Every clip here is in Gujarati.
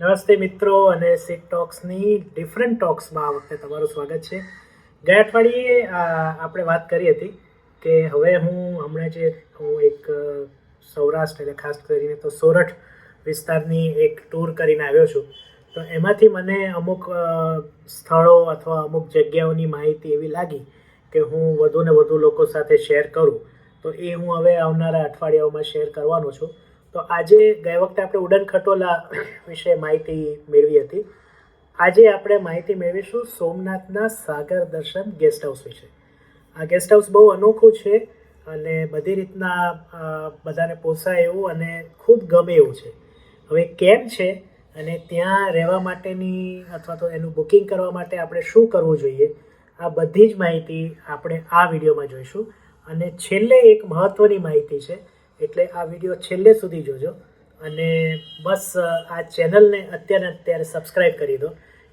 નમસ્તે મિત્રો અને સિક ટોક્સની ડિફરન્ટ ટોક્સમાં આ વખતે તમારું સ્વાગત છે. ગયા અઠવાડિયે આપણે વાત કરી હતી કે હવે હું હમણાં જે હું એક સૌરાષ્ટ્ર એટલે ખાસ કરીને તો સોરઠ વિસ્તારની એક ટૂર કરીને આવ્યો છું. તો એમાંથી મને અમુક સ્થળો અથવા અમુક જગ્યાઓની માહિતી એવી લાગી કે હું વધુ ને વધુ લોકો સાથે શેર કરું. તો એ હું હવે આવનારા અઠવાડિયાઓમાં શેર કરવાનો છું. તો આજે ગઈ વખતે આપણે ઉડન ખટોલા વિશે માહિતી મેળવી હતી. આજે આપણે માહિતી મેળવીશું સોમનાથના સાગર દર્શન ગેસ્ટ હાઉસ વિશે. આ ગેસ્ટ હાઉસ બહુ અનોખું છે અને બધી રીતના બધાને પોસાય એવું અને ખૂબ ગમે એવું છે. હવે કેમ છે અને ત્યાં રહેવા માટેની અથવા તો એનું બુકિંગ કરવા માટે આપણે શું કરવું જોઈએ, આ બધી જ માહિતી આપણે આ વિડીયોમાં જોઈશું. અને છેલ્લે એક મહત્ત્વની માહિતી છે એટલે આ વીડિયો છેલ્લે સુધી જોજો. અને બસ આ ચેનલને અત્યારે અત્યારે સબસ્ક્રાઈબ કરી દો.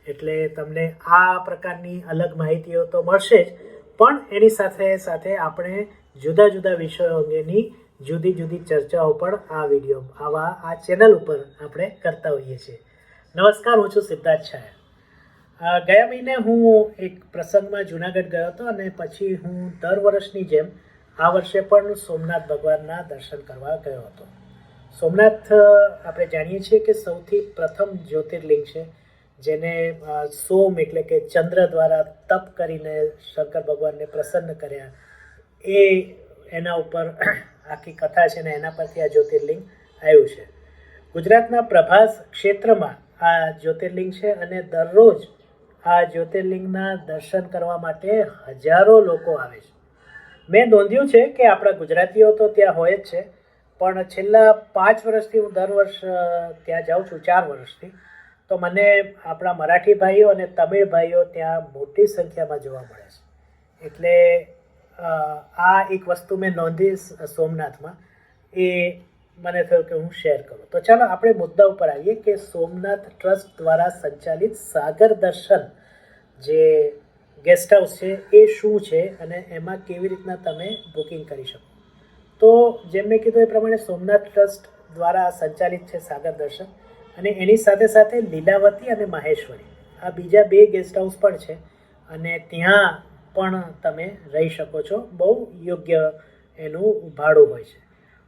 એટલે તમને આ પ્રકારની અલગ માહિતીઓ તો મળશે જ. પણ એની સાથે સાથે આપણે જુદા જુદા વિષયો અંગેની જુદી જુદી ચર્ચાઓ પણ આ વીડિયો, આવા આ ચેનલ ઉપર આપણે કરતા હોઈએ છીએ. નમસ્કાર, હું છું સિદ્ધાર્થ છાયા ગયા મહિને હું એક પ્રસંગમાં જુનાગઢ ગયો હતો અને પછી હું દર વર્ષની જેમ આ વર્ષે પણ સોમનાથ ભગવાનના દર્શન કરવા ગયો હતો. સોમનાથ આપણે જાણીએ છીએ કે સૌથી પ્રથમ જ્યોતિર્લિંગ છે, જેને સોમ એટલે કે ચંદ્ર દ્વારા તપ કરીને શંકર ભગવાનને પ્રસન્ન કર્યા. એ, એના ઉપર આખી કથા છે ને એના પરથી આ જ્યોતિર્લિંગ આવ્યું છે. ગુજરાતના પ્રભાસ ક્ષેત્રમાં આ જ્યોતિર્લિંગ છે અને દરરોજ આ જ્યોતિર્લિંગના દર્શન કરવા માટે હજારો લોકો આવે છે. મેં નોંધ્યું છે કે આપણા ગુજરાતીઓ તો ત્યાં હોય જ છે, પણ છેલ્લા પાંચ વર્ષથી હું દર વર્ષ ત્યાં જાઉં છું, ચાર વર્ષથી. તો મને આપણા મરાઠી ભાઈઓ અને તમિળ ભાઈઓ ત્યાં મોટી સંખ્યામાં જોવા મળે છે. એટલે આ એક વસ્તુ મેં નોંધી સોમનાથમાં. એ મને થયું કે હું શેર કરું. તો ચાલો આપણે મુદ્દા ઉપર આવીએ કે સોમનાથ ટ્રસ્ટ દ્વારા સંચાલિત સાગર દર્શન જે ગેસ્ટ હાઉસ છે, એ શું છે અને એમાં કેવી રીતના તમે બુકિંગ કરી શકો? તો જેમ મેં કીધું એ પ્રમાણે સોમનાથ ટ્રસ્ટ દ્વારા સંચાલિત છે સાગર દર્શન અને એની સાથે સાથે લીલાવતી અને માહેશ્વરી. આ બીજા બે ગેસ્ટ હાઉસ પણ છે અને ત્યાં પણ તમે રહી શકો છો, બહુ યોગ્ય એનું ભાડું હોય છે.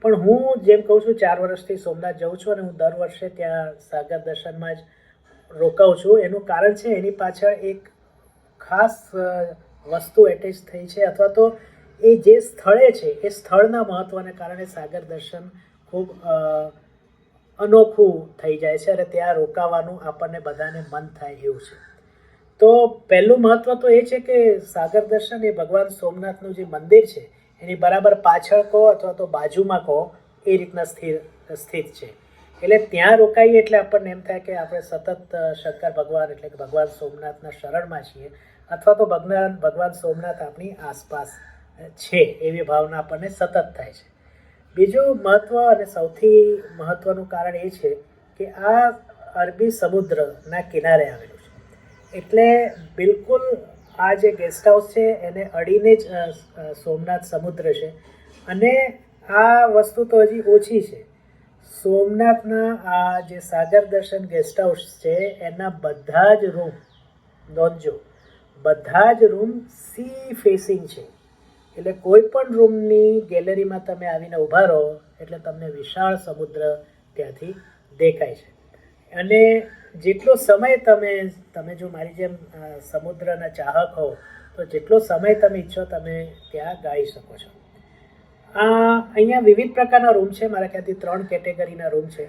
પણ હું જેમ કહું છું, ચાર વર્ષથી સોમનાથ જાઉં છું અને હું દર વર્ષે ત્યાં સાગર દર્શનમાં જ રોકાઉં છું. એનું કારણ છે, એની પાછળ એક ખાસ વસ્તુ એટેચ થઈ છે અથવા તો એ જે સ્થળે છે, એ સ્થળના મહત્ત્વને કારણે સાગર દર્શન ખૂબ અનોખું થઈ જાય છે અને ત્યાં રોકાવાનું આપણને બધાને મન થાય એવું છે. તો પહેલું મહત્ત્વ તો એ છે કે સાગર દર્શન એ ભગવાન સોમનાથનું જે મંદિર છે, એની બરાબર પાછળ કહો અથવા તો બાજુમાં કહો, એ રીતના સ્થિર, સ્થિત છે. એટલે ત્યાં રોકાઈએ એટલે આપણને એમ થાય કે આપણે સતત શંકર ભગવાન એટલે કે ભગવાન સોમનાથના શરણમાં છીએ. અથવા તો ભગવાન ભગવાન સોમનાથ આપણી આસપાસ છે એવી ભાવના આપણને સતત થાય છે. બીજું મહત્ત્વ અને સૌથી મહત્ત્વનું કારણ એ છે કે આ અરબી સમુદ્રના કિનારે આવેલું છે. એટલે બિલકુલ આ જે ગેસ્ટ હાઉસ છે એને અડીને જ સોમનાથ સમુદ્ર છે. અને આ વસ્તુ તો હજી ઓછી છે. સોમનાથના આ જે સાગર દર્શન ગેસ્ટ હાઉસ છે એના બધા જ રૂમ નોંધજો. બધા જ રૂમ સી ફેસિંગ છે. એટલે કોઈ પણ રૂમની ગેલેરીમાં તમે આવીને ઊભા રહો, એટલે તમને વિશાળ સમુદ્ર ત્યાંથી દેખાય છે. અને જેટલો સમય તમે તમે જો મારી જેમ સમુદ્રના ચાહક હો, તો જેટલો સમય તમે ઈચ્છો તમે ત્યાં ગાઈ શકો છો. આ અહીંયા વિવિધ પ્રકારના રૂમ છે. મારા ખ્યાલથી ત્રણ કેટેગરીના રૂમ છે.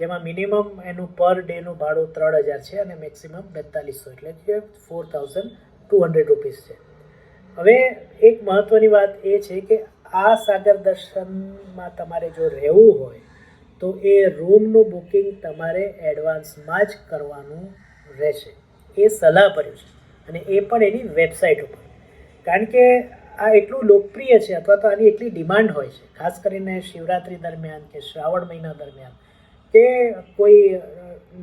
જેમાં મિનિમમ એનું પર ડેનું ભાડું ત્રણ હજાર છે અને મેક્સિમમ બેતાલીસો. એટલે કે four thousand two hundred rupees છે. હવે એક મહત્ત્વની વાત એ છે કે આ સાગર દર્શનમાં તમારે જો રહેવું હોય, તો એ રૂમનું બુકિંગ તમારે એડવાન્સમાં જ કરવાનું રહેશે. એ સલાહભર્યું છે અને એ પણ એની વેબસાઇટ ઉપર. કારણ કે આ એટલું લોકપ્રિય છે અથવા તો આની એટલી ડિમાન્ડ હોય છે, ખાસ કરીને શિવરાત્રિ દરમિયાન કે શ્રાવણ મહિના દરમિયાન, કે કોઈ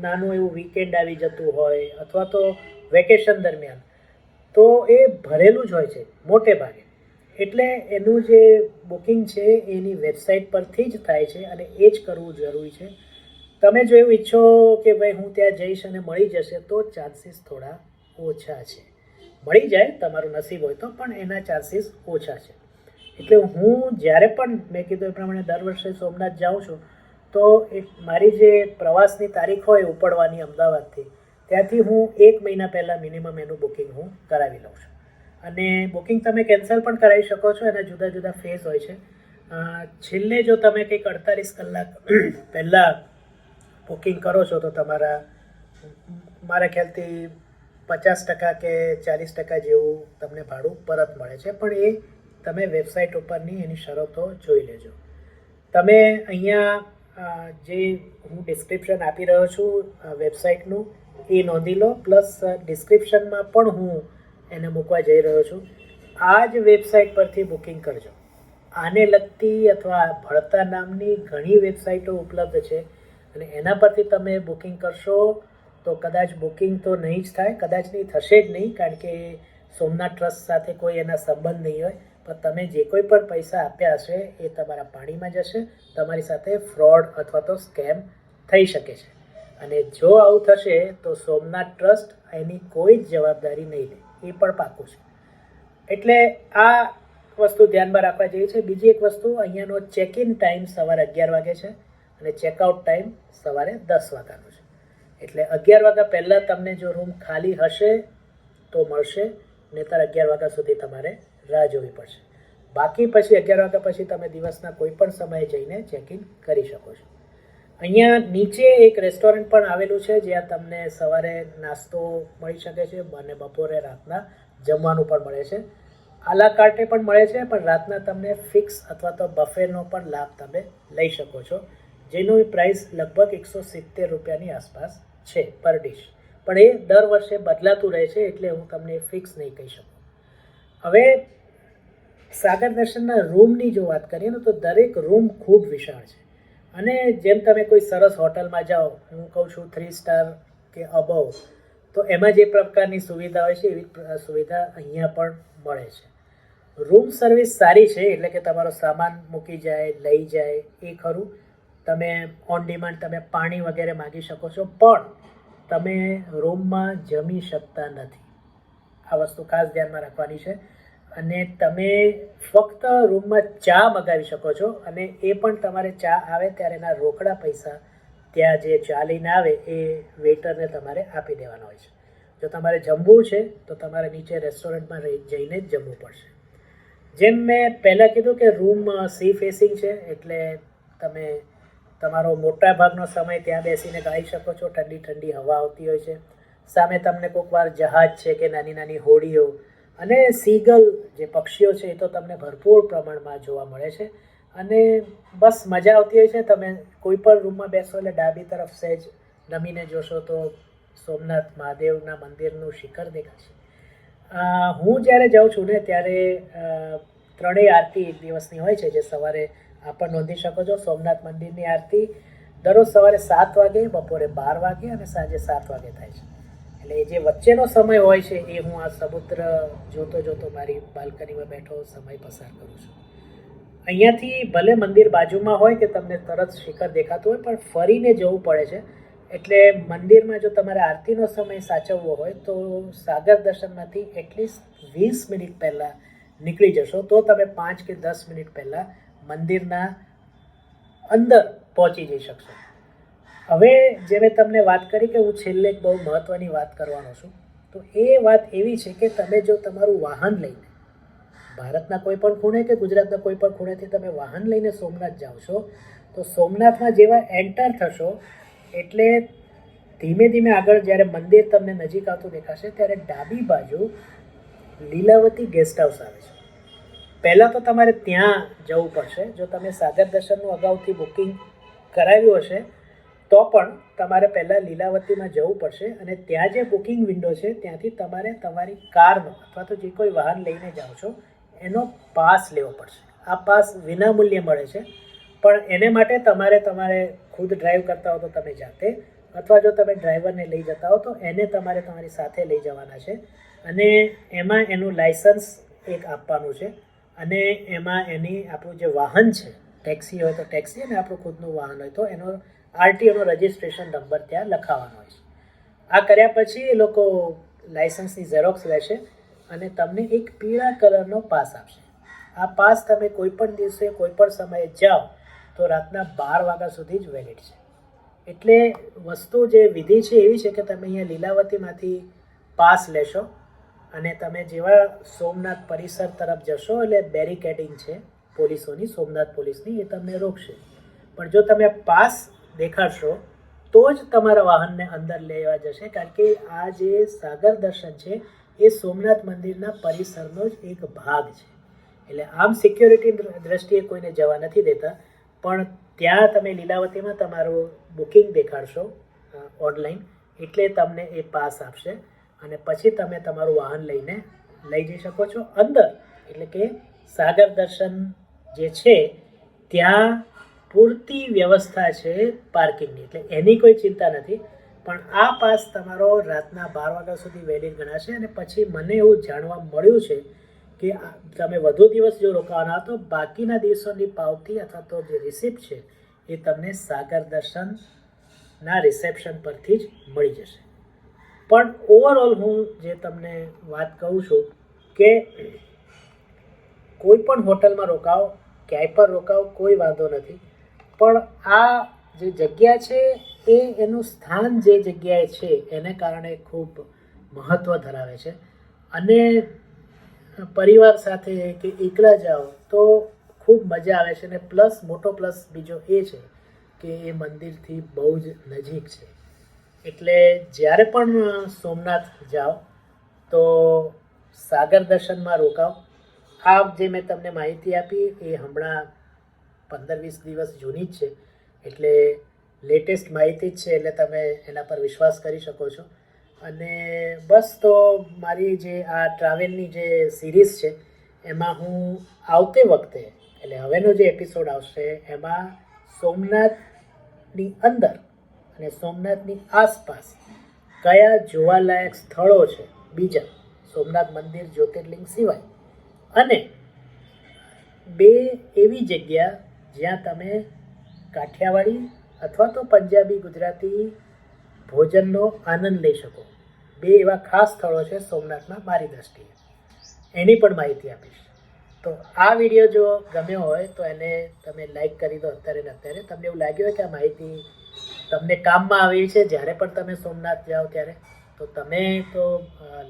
નાનું એવું વીકેન્ડ આવી જતું હોય અથવા તો વેકેશન દરમિયાન તો એ ભરેલું જ હોય છે, મોટે ભાગે. એટલે એનું જે બુકિંગ છે, એની વેબસાઇટ પરથી જ થાય છે અને એ જ કરવું જરૂરી છે. તમે જો એવું ઈચ્છો કે ભાઈ હું ત્યાં જઈશ અને મળી જશે, તો ચાન્સીસ થોડા ઓછા છે. મળી જાય, તમારું નસીબ હોય તો, પણ એના ચાન્સીસ ઓછા છે. એટલે હું જ્યારે પણ મેં કીધું એ પ્રમાણે દર વર્ષે સોમનાથ જાઉં છું, તો એક મારી જે પ્રવાસની તારીખ હોય ઉપડવાની અમદાવાદથી ત્યાંથી હું એક મહિના પહેલાં મિનિમમ એનું બુકિંગ હું કરાવી લઉં છું. અને બુકિંગ તમે કેન્સલ પણ કરાવી શકો છો, એના જુદા જુદા ફેઝ હોય છે. છેલ્લે જો તમે કંઈક અડતાલીસ કલાક પહેલાં બુકિંગ કરો છો, તો તમારા, મારા ખ્યાલથી પચાસ ટકા કે ચાલીસ ટકા જેવું તમને ભાડું પરત મળે છે. પણ એ તમે વેબસાઇટ ઉપરની એની શરતો જોઈ લેજો. તમે અહીંયા જે હું ડિસ્ક્રિપ્શન આપી રહ્યો છું વેબસાઇટનું એ નોંધી લો પ્લસ ડિસ્ક્રિપ્શનમાં પણ હું એને મૂકવા જઈ રહ્યો છું. આ જ વેબસાઇટ પરથી બુકિંગ કરજો. આને લગતી અથવા ભળતા નામની ઘણી વેબસાઇટો ઉપલબ્ધ છે અને એના પરથી તમે બુકિંગ કરશો તો કદાચ બુકિંગ તો નહીં જ થાય, કદાચ નહીં, થશે જ નહીં, કારણ કે સોમનાથ ટ્રસ્ટ સાથે કોઈ એના સંબંધ નહીં હોય. પણ તમે જે કોઈ પણ પૈસા આપ્યા હશે એ તમારા પાણીમાં જશે, તમારી સાથે ફ્રોડ અથવા તો સ્કેમ થઈ શકે છે. અને જો આવું થશે, તો સોમનાથ ટ્રસ્ટ એની કોઈ જ જવાબદારી નહીં લે. એ પણ પાકું છે. એટલે આ વસ્તુ ધ્યાનમાં રાખવા જેવી છે. બીજી એક વસ્તુ, અહીંયાનો ચેક ઇન ટાઈમ સવારે અગિયાર વાગે છે અને ચેકઆઉટ ટાઈમ સવારે દસ વાગ્યાનો છે. એટલે અગિયાર વાગ્યા પહેલાં તમને જો રૂમ ખાલી હશે, તો મળશે. નહીતર અગિયાર વાગ્યા સુધી તમારે રાહ જોવી પડશે. બાકી પછી અગિયાર વાગ્યા પછી તમે દિવસના કોઈ પણ સમયે જઈને ચેક ઇન કરી શકો છો. અહીંયા નીચે એક રેસ્ટોરન્ટ પણ આવેલું છે, જ્યાં તમને સવારે નાસ્તો મળી શકે છે અને બપોરે રાતના જમવાનું પણ મળે છે. આલા કાર્ટે પણ મળે છે, પણ રાતના તમને ફિક્સ અથવા તો બફેનો પણ લાભ તમે લઈ શકો છો, જેનું પ્રાઇસ લગભગ એકસો સિત્તેર રૂપિયાની આસપાસ છે પર ડિશ પણ એ દર વર્ષે બદલાતું રહે છે, એટલે હું તમને ફિક્સ નહીં કહી શકું. હવે, સાગર દર્શનના રૂમની જો વાત કરીએ ને, તો દરેક રૂમ ખૂબ વિશાળ છે. અને જેમ તમે કોઈ સરસ હોટલમાં જાઓ, હું કહું છું થ્રી સ્ટાર કે અબવ તો એમાં જે પ્રકારની સુવિધા હોય છે, એવી સુવિધા અહીંયા પણ મળે છે. રૂમ સર્વિસ સારી છે, એટલે કે તમારો સામાન મૂકી જાય, લઈ જાય, એ ખરું. તમે ઓન ડિમાન્ડ તમે પાણી વગેરે માગી શકો છો, પણ તમે રૂમમાં જમી શકતા નથી. આ વસ્તુ ખાસ ધ્યાનમાં રાખવાની છે. અને તમે ફક્ત રૂમમાં ચા મગાવી શકો છો અને એ પણ તમારે ચા આવે ત્યારે એના રોકડા પૈસા ત્યાં જે ચા લઈને આવે એ વેઇટરને તમારે આપી દેવાના હોય છે. જો તમારે જમવું છે, તો તમારે નીચે રેસ્ટોરન્ટમાં જઈને જ જમવું પડશે. જેમ મેં પહેલાં કીધું કે રૂમ સી ફેસિંગ છે, એટલે તમે તમારો મોટા ભાગનો સમય ત્યાં બેસીને ગાઈ શકો છો, ઠંડી ઠંડી હવા આવતી હોય છે. સામે તમને કોઈક વાર જહાજ છે કે નાની નાની હોડીઓ અને સીગલ જે પક્ષીઓ છે એ તો તમને ભરપૂર પ્રમાણમાં જોવા મળે છે. અને બસ મજા આવતી હોય છે. તમે કોઈ પણ રૂમમાં બેસો એટલે ડાબી તરફ સહેજ નમીને જોશો તો સોમનાથ મહાદેવના મંદિરનું શિખર દેખાશે. હું જ્યારે જાઉં છું ને ત્યારે ત્રણેય આરતી એક દિવસની હોય છે જે સવારે આપણ પણ નોંધી શકો છો. સોમનાથ મંદિરની આરતી દરરોજ સવારે સાત વાગે, બપોરે બાર વાગે અને સાંજે સાત વાગે થાય છે. એટલે જે વચ્ચેનો સમય હોય છે, એ હું આ સમુદ્ર જોતો જોતો મારી બાલ્કનીમાં બેઠો સમય પસાર કરું છું. અહીંયાથી ભલે મંદિર બાજુમાં હોય કે તમને તરત શિખર દેખાતું હોય, પણ ફરીને જવું પડે છે. એટલે મંદિરમાં જો તમારે આરતીનો સમય સાચવવો હોય, તો સાગર દર્શનમાંથી એટલીસ્ટ વીસ મિનિટ પહેલાં નીકળી જશો. તો તમે પાંચ કે દસ મિનિટ પહેલાં મંદિરના અંદર પહોંચી જઈ શકશો. હવે જે મેં તમને વાત કરી કે હું છેલ્લે એક બહુ મહત્ત્વની વાત કરવાનો છું, તો એ વાત એવી છે કે તમે જો તમારું વાહન લઈને, ભારતના કોઈ પણ ખૂણે કે ગુજરાતના કોઈ પણ ખૂણેથી તમે વાહન લઈને સોમનાથ જાઓ છો, તો સોમનાથમાં જેવા એન્ટર થશો, એટલે ધીમે ધીમે આગળ જ્યારે મંદિર તમને નજીક આવતું દેખાશે, ત્યારે ડાબી બાજુ લીલાવતી ગેસ્ટ હાઉસ આવે છે. પહેલાં તો તમારે ત્યાં જવું પડશે. જો તમે સાગર દર્શનનું અગાઉથી બુકિંગ કરાવ્યું હશે તો પણ તમારે પહેલાં લીલાવતીમાં જવું પડશે અને ત્યાં જે બુકિંગ વિન્ડો છે, ત્યાંથી તમારે તમારી કારનો અથવા તો જે કોઈ વાહન લઈને જાઓ છો, એનો પાસ લેવો પડશે. આ પાસ વિનામૂલ્યે મળે છે. પણ એને માટે તમારે તમારે ખુદ ડ્રાઈવ કરતા હો તો તમે જાતે, અથવા જો તમે ડ્રાઈવરને લઈ જતા હો તો એને તમારે તમારી સાથે લઈ જવાના છે. અને એમાં એનું લાઇસન્સ એક આપવાનું છે. અને એમાં એની આપણું જે વાહન છે ટેક્સી હોય તો ટેક્સી અને આપણું ખુદનું વાહન હોય તો એનો આરટીઓનો રજિસ્ટ્રેશન નંબર ત્યાં લખાવવાનો હોય છે. આ કર્યા પછી એ લોકો લાઇસન્સની ઝેરોક્સ લેશે અને તમને એક પીળા કલરનો પાસ આપશે. આ પાસ તમે કોઈ પણ દિવસે, કોઈ પણ સમયે જાઓ તો રાતના બાર વાગ્યા સુધી જ વેલિડ છે. એટલે વસ્તુ જે વિધિ છે એવી છે કે તમે અહીંયા લીલાવતીમાંથી પાસ લેશો અને તમે જેવા સોમનાથ પરિસર તરફ જશો, એટલે બેરિકેડિંગ છે પોલીસોની, સોમનાથ પોલીસની, એ તમને રોકશે. પણ જો તમે પાસ દેખાડશો, તો જ તમારા વાહનને અંદર લેવા જશે. કારણ કે આ જે સાગર દર્શન છે, એ સોમનાથ મંદિરના પરિસરનો જ એક ભાગ છે. એટલે આમ સિક્યોરિટી દ્રષ્ટિએ કોઈને જવા નથી દેતા. પણ ત્યાં તમે લીલાવતીમાં તમારું બુકિંગ દેખાડશો ઓનલાઈન એટલે તમને એ પાસ આપશે. અને પછી તમે તમારું વાહન લઈને લઈ જઈ શકો છો અંદર. એટલે કે સાગર દર્શન જે છે, ત્યાં પૂરતી વ્યવસ્થા છે પાર્કિંગની. એટલે એની કોઈ ચિંતા નથી. પણ આ પાસ તમારો રાતના બાર વાગ્યા સુધી વેલિડ ગણાશે અને પછી મને એવું જાણવા મળ્યું છે કે તમે વધુ દિવસ જો રોકાવાના તો બાકીના દિવસોની પાવતી અથવા તો જે રિસિપ્ટ છે એ તમને સાગર દર્શનના રિસેપ્શન પરથી જ મળી જશે. પણ ઓવરઓલ હું જે તમને વાત કહું છું કે કોઈ પણ હોટલમાં રોકાઓ, ક્યાંય પણ રોકાઓ, કોઈ વાંધો નથી. પણ આ જે જગ્યા છે, એ એનું સ્થાન જે જગ્યાએ છે, એને કારણે ખૂબ મહત્ત્વ ધરાવે છે. અને પરિવાર સાથે કે એકલા જાઓ, તો ખૂબ મજા આવે છે અને પ્લસ મોટો પ્લસ બીજો એ છે કે એ મંદિરથી બહુ જ નજીક છે. એટલે જ્યારે પણ સોમનાથ જાઓ, તો સાગર દર્શનમાં રોકાઓ આ જે મેં તમને માહિતી આપી, એ હમણાં પંદર વીસ દિવસ જૂની જ છે. એટલે લેટેસ્ટ માહિતી જ છે, એટલે તમે એના પર વિશ્વાસ કરી શકો છો. અને બસ તો મારી જે આ ટ્રાવેલની જે સિરીઝ છે, એમાં હું આવતે વખતે, એટલે હવેનો જે એપિસોડ આવશે, એમાં સોમનાથની અંદર અને સોમનાથની આસપાસ કયા જોવાલાયક સ્થળો છે, બીજા સોમનાથ મંદિર, જ્યોતિર્લિંગ સિવાય. અને બે એવી જગ્યા જ્યાં તમે કાઠિયાવાડી અથવા તો પંજાબી, ગુજરાતી ભોજનનો આનંદ લઈ શકો. બે એવા ખાસ સ્થળો છે સોમનાથમાં મારી દ્રષ્ટિએ. એની પણ માહિતી આપીશ. તો આ વીડિયો જો ગમ્યો હોય તો એને તમે લાઈક કરી દો અત્યારે ને અત્યારે. તમને એવું લાગ્યું હોય કે આ માહિતી તમને કામમાં આવી છે, જ્યારે પણ તમે સોમનાથ જાઓ ત્યારે, તો તમે તો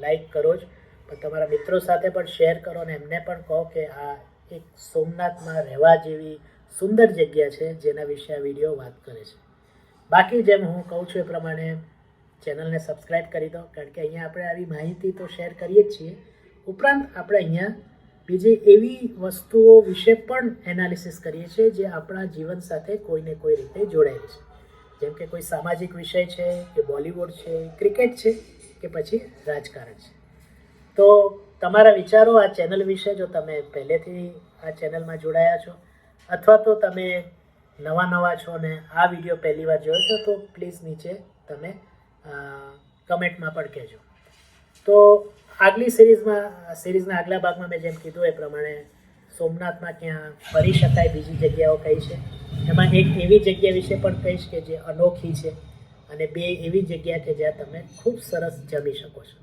લાઈક કરો જ. પણ તમારા મિત્રો સાથે પણ શેર કરો અને એમને પણ કહો કે આ એક સોમનાથમાં રહેવા જેવી સુંદર જગ્યા છે જેના વિશે આ વીડિયો વાત કરે છે. બાકી જેમ હું કહું છું એ પ્રમાણે ચેનલને સબસ્ક્રાઈબ કરી દો, કારણ કે અહીંયા આપણે આવી માહિતી તો શેર કરીએ જ છીએ. ઉપરાંત આપણે અહીંયા બીજી એવી વસ્તુઓ વિશે પણ એનાલિસિસ કરીએ છીએ જે આપણા જીવન સાથે કોઈને કોઈ રીતે જોડાયેલી છે. જેમ કે કોઈ સામાજિક વિષય છે, કે બોલિવૂડ છે, ક્રિકેટ છે, કે પછી રાજકારણ છે. તો તમારા વિચારો આ ચેનલ વિશે, જો તમે પહેલેથી આ ચેનલમાં જોડાયા છો અથવા તો તમે નવા નવા છો ને આ વીડિયો પહેલી વાર જોયો છો, તો પ્લીઝ નીચે તમે કમેન્ટમાં પણ કહેજો. તો આગલી સિરીઝમાં, સિરીઝના આગલા ભાગમાં મેં જેમ કીધું એ પ્રમાણે સોમનાથમાં ક્યાં ફરી શકાય બીજી જગ્યાઓ કઈ છે. એમાં એક એવી જગ્યા વિશે પણ કહીશ કે જે અનોખી છે અને બે એવી જગ્યા કે જ્યાં તમે ખૂબ સરસ જમી શકો છો.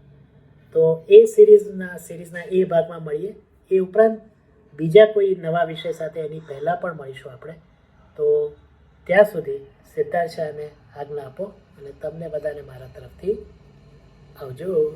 તો એ સિરીઝના સિરીઝના એ ભાગમાં મળીએ. એ ઉપરાંત બીજા કોઈ નવા વિષય સાથે એની પહેલાં પણ મળીશું આપણે. તો ત્યાં સુધી સિદ્ધાર્થ શાહને આજ્ઞા આપો અને તમને બધાને મારા તરફથી આવજો.